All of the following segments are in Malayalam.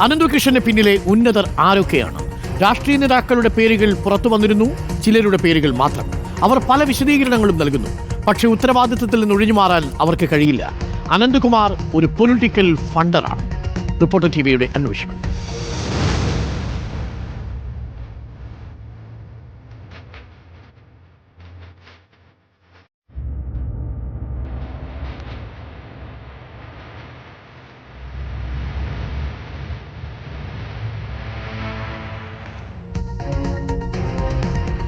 അനന്തകൃഷ്ണന് പിന്നിലെ ഉന്നതർ ആരൊക്കെയാണ്? രാഷ്ട്രീയ നേതാക്കളുടെ പേരുകൾ പുറത്തു വന്നിരുന്നു ചിലരുടെ പേരുകൾ മാത്രം. അവർ പല വിശദീകരണങ്ങളും നൽകുന്നു പക്ഷേ ഉത്തരവാദിത്തത്തിൽ നിന്ന് ഒഴിഞ്ഞു മാറാൻ അവർക്ക് കഴിയില്ല. അനന്തകുമാർ ഒരു പൊളിറ്റിക്കൽ ഫണ്ടറാണ്. റിപ്പോർട്ടർ ടി വിയുടെ അന്വേഷണം.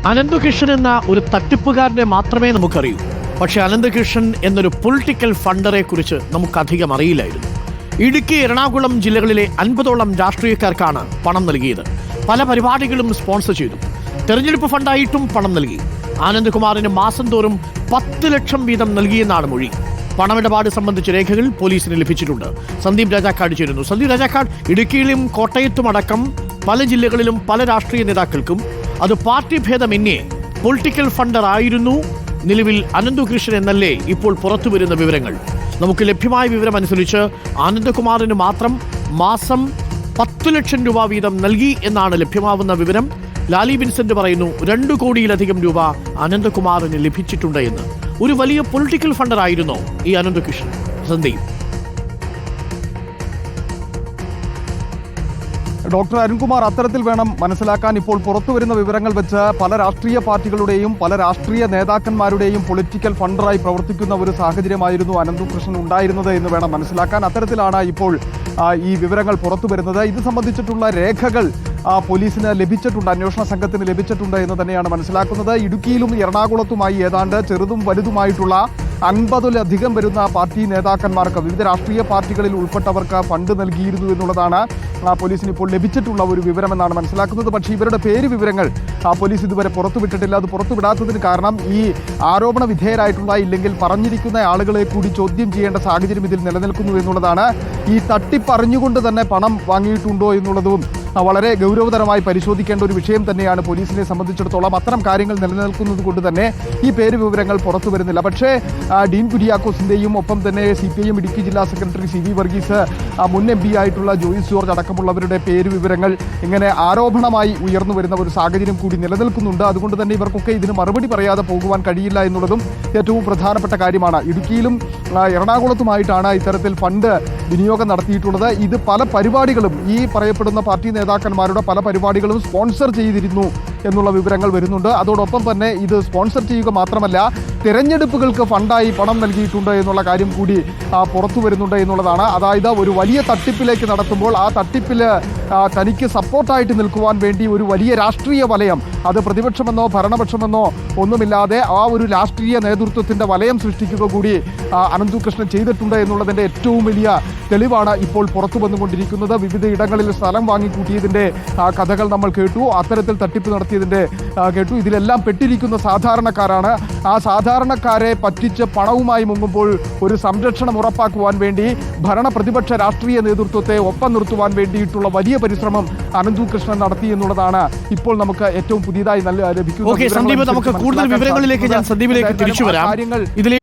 അനന്തകൃഷ്ണൻ എന്ന ഒരു തട്ടിപ്പുകാരനെ മാത്രമേ നമുക്കറിയൂ. പക്ഷെ അനന്തകൃഷ്ണൻ എന്നൊരു പൊളിറ്റിക്കൽ ഫണ്ടറെ കുറിച്ച് നമുക്കധികം അറിയില്ലായിരുന്നു. ഇടുക്കി എറണാകുളം ജില്ലകളിലെ അൻപതോളം രാഷ്ട്രീയക്കാർക്കാണ് പണം നൽകിയത്. പല പരിപാടികളും സ്പോൺസർ ചെയ്തു. തെരഞ്ഞെടുപ്പ് ഫണ്ടായിട്ടും പണം നൽകി. ആനന്ദകുമാറിന് മാസം തോറും പത്ത് ലക്ഷം വീതം നൽകിയെന്നാണ് മൊഴി. പണമിടപാട് സംബന്ധിച്ച രേഖകൾ പോലീസിന് ലഭിച്ചിട്ടുണ്ട്. സന്ദീപ് രാജാക്കാട് ചേരുന്നു. സന്ദീപ് രാജാക്കാട് ഇടുക്കിയിലും കോട്ടയത്തും അടക്കം പല ജില്ലകളിലും പല രാഷ്ട്രീയ നേതാക്കൾക്കും അത് പാർട്ടി ഭേദമന്യേ പൊളിറ്റിക്കൽ ഫണ്ടർ ആയിരുന്നു. നിലവിൽ അനന്തകൃഷ്ണൻ എന്നല്ലേ ഇപ്പോൾ പുറത്തു വരുന്ന വിവരങ്ങൾ. നമുക്ക് ലഭ്യമായ വിവരം അനുസരിച്ച് ആനന്ദകുമാറിന് മാത്രം മാസം പത്തു ലക്ഷം രൂപ വീതം നൽകി എന്നാണ് ലഭ്യമാവുന്ന വിവരം. ലാലി വിൻസെന്റ് പറയുന്നു രണ്ടു കോടിയിലധികം രൂപ അനന്തകുമാറിന് ലഭിച്ചിട്ടുണ്ട് എന്ന്. ഒരു വലിയ പൊളിറ്റിക്കൽ ഫണ്ടർ ആയിരുന്നോ ഈ അനന്തകൃഷ്ണൻ സന്ദീപ്. ഡോക്ടർ അരുൺകുമാർ അത്തരത്തിൽ വേണം മനസ്സിലാക്കാൻ ഇപ്പോൾ പുറത്തു വരുന്ന വിവരങ്ങൾ വെച്ച് പല രാഷ്ട്രീയ പാർട്ടികളുടെയും പല രാഷ്ട്രീയ നേതാക്കന്മാരുടെയും പൊളിറ്റിക്കൽ ഫണ്ടറായി പ്രവർത്തിക്കുന്ന ഒരു സാഹചര്യമായിരുന്നു അനന്തകൃഷ്ണൻ ഉണ്ടായിരുന്നത് എന്ന് വേണം മനസ്സിലാക്കാൻ. അത്തരത്തിലാണ് ഇപ്പോൾ ഈ വിവരങ്ങൾ പുറത്തു വരുന്നത്. ഇത് സംബന്ധിച്ചിട്ടുള്ള രേഖകൾ പോലീസിന് ലഭിച്ചിട്ടുണ്ട് അന്വേഷണ സംഘത്തിന് ലഭിച്ചിട്ടുണ്ട് എന്ന് തന്നെയാണ് മനസ്സിലാക്കുന്നത്. ഇടുക്കിയിലും എറണാകുളത്തുമായി ഏതാണ്ട് ചെറുതും വലുതുമായിട്ടുള്ള അൻപതിലധികം വരുന്ന പാർട്ടി നേതാക്കന്മാർക്ക് വിവിധ രാഷ്ട്രീയ പാർട്ടികളിൽ ഉൾപ്പെട്ടവർക്ക് ഫണ്ട് നൽകിയിരുന്നു എന്നുള്ളതാണ് പോലീസിന് ഇപ്പോൾ ലഭിച്ചിട്ടുള്ള ഒരു വിവരമെന്നാണ് മനസ്സിലാക്കുന്നത്. പക്ഷേ ഇവരുടെ പേര് വിവരങ്ങൾ പോലീസ് ഇതുവരെ പുറത്തുവിട്ടിട്ടില്ല. അത് പുറത്തുവിടാത്തതിന് കാരണം ഈ ആരോപണ വിധേയരായിട്ടുള്ള ഇല്ലെങ്കിൽ പറഞ്ഞിരിക്കുന്ന ആളുകളെ കൂടി ചോദ്യം ചെയ്യേണ്ട സാഹചര്യം ഇതിൽ നിലനിൽക്കുന്നു എന്നുള്ളതാണ്. ഈ തട്ടിപ്പറിഞ്ഞുകൊണ്ട് തന്നെ പണം വാങ്ങിയിട്ടുണ്ടോ എന്നുള്ളതും വളരെ ഗൗരവതരമായി പരിശോധിക്കേണ്ട ഒരു വിഷയം തന്നെയാണ് പോലീസിനെ സംബന്ധിച്ചിടത്തോളം അത്തരം കാര്യങ്ങൾ നിലനിൽക്കുന്നത് കൊണ്ട് തന്നെ ഈ പേര് വിവരങ്ങൾ പുറത്തു വരുന്നില്ല. പക്ഷേ ഡീൻ കുര്യാക്കോസിന്റെയും ഒപ്പം തന്നെ സി പി ഐഎം ഇടുക്കി ജില്ലാ സെക്രട്ടറി സി വി വർഗീസ് മുൻ എം പി ആയിട്ടുള്ള ജോയിസ് ജോർജ് അടക്കമുള്ളവരുടെ പേര് വിവരങ്ങൾ ഇങ്ങനെ ആരോപണമായി ഉയർന്നു വരുന്ന ഒരു സാഹചര്യം കൂടി നിലനിൽക്കുന്നുണ്ട്. അതുകൊണ്ട് തന്നെ ഇവർക്കൊക്കെ ഇതിന് മറുപടി പറയാതെ പോകുവാൻ കഴിയില്ല എന്നുള്ളതും ഏറ്റവും പ്രധാനപ്പെട്ട കാര്യമാണ്. ഇടുക്കിയിലും എറണാകുളത്തുമായിട്ടാണ് ഇത്തരത്തിൽ ഫണ്ട് വിനിയോഗം നടത്തിയിട്ടുള്ളത്. ഇത് പല പരിപാടികളും ഈ പറയപ്പെടുന്ന പാർട്ടി നേതാക്കന്മാരുടെ പല പരിപാടികളും സ്പോൺസർ ചെയ്തിരുന്നു. എന്നുള്ള വിവരങ്ങൾ വരുന്നുണ്ട്. അതോടൊപ്പം തന്നെ ഇത് സ്പോൺസർ ചെയ്യുക മാത്രമല്ല തിരഞ്ഞെടുപ്പുകൾക്ക് ഫണ്ടായി പണം നൽകിയിട്ടുണ്ട് എന്നുള്ള കാര്യം കൂടി പുറത്തു വരുന്നുണ്ട് എന്നുള്ളതാണ്. അതായത് ഒരു വലിയ തട്ടിപ്പിലേക്ക് നടത്തുമ്പോൾ ആ തട്ടിപ്പിൽ തനിക്ക് സപ്പോർട്ടായിട്ട് നിൽക്കുവാൻ വേണ്ടി ഒരു വലിയ രാഷ്ട്രീയ വലയം അത് പ്രതിപക്ഷമെന്നോ ഭരണപക്ഷമെന്നോ ഒന്നുമില്ലാതെ ആ ഒരു രാഷ്ട്രീയ നേതൃത്വത്തിന്റെ വലയം സൃഷ്ടിക്കുക കൂടി അനന്തു അനന്തുകൃഷ്ണൻ ചെയ്തിട്ടുണ്ട് എന്നുള്ളതിന്റെ ഏറ്റവും വലിയ തെളിവാണ് ഇപ്പോൾ പുറത്തു വന്നുകൊണ്ടിരിക്കുന്നത്. വിവിധ ഇടങ്ങളിൽ സ്ഥലം വാങ്ങിക്കൂട്ടിയതിന്റെ കഥകൾ നമ്മൾ കേട്ടു. അത്തരത്തിൽ തട്ടിപ്പ് നടത്തിയതിന്റെ ആ, കേട്ടു. ഇതിലെല്ലാം പെട്ടിരിക്കുന്ന സാധാരണക്കാരാണ്. ആ സാധാരണക്കാരെ പറ്റിച്ച് പണവുമായി മുങ്ങുമ്പോൾ ഒരു സംരക്ഷണം ഉറപ്പാക്കുവാൻ വേണ്ടി ഭരണ പ്രതിപക്ഷ രാഷ്ട്രീയ നേതൃത്വത്തെ ഒപ്പം നിർത്തുവാൻ വേണ്ടിയിട്ടുള്ള വലിയ പരിശ്രമം അനന്തു കൃഷ്ണൻ നടത്തി എന്നുള്ളതാണ് ഇപ്പോൾ നമുക്ക് ഏറ്റവും പുതിയതായി നല്ല ലഭിക്കുന്നത് സന്ദീപ് നമുക്ക് കൂടുതൽ വിവരങ്ങളിലേക്ക് ഞാൻ. സന്ദീപിലേക്ക് തിരിച്ചു വരാം. കാര്യങ്ങൾ ഇതിലെ